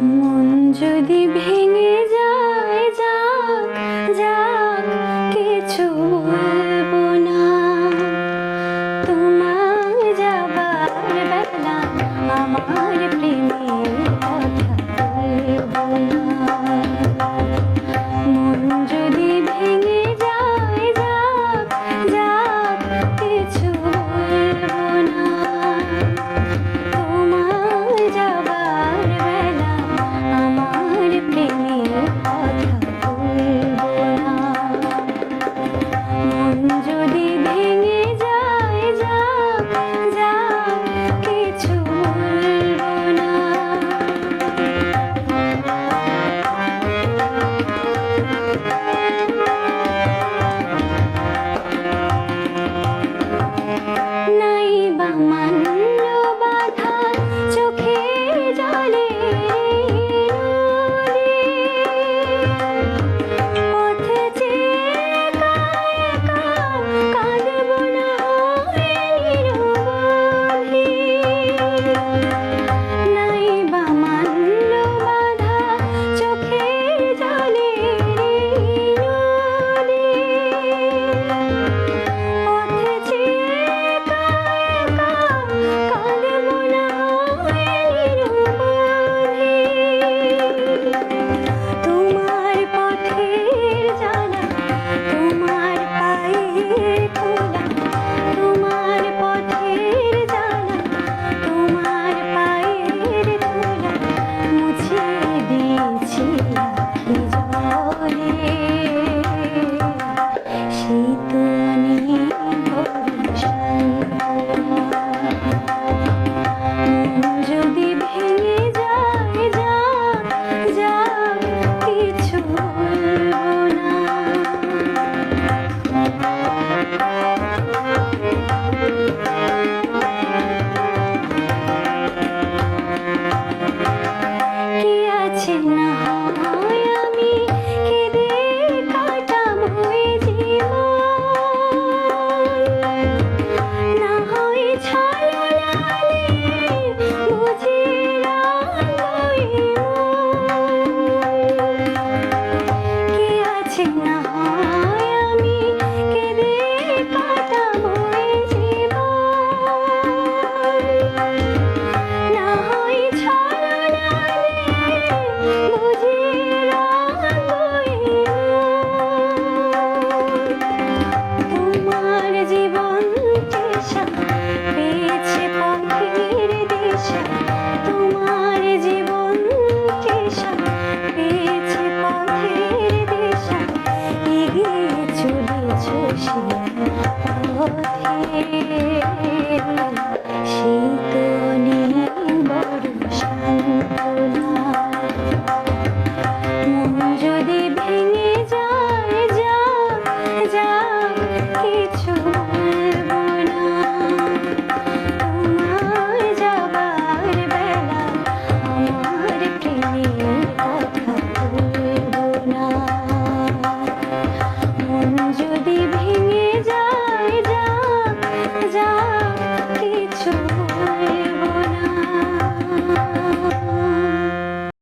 মন যদি ভেঙে যায়, যাক যাক, কিছু বলব না। তোমার যাবার বেলা আমার প্রেমের কথা மன் পথে যা কিছু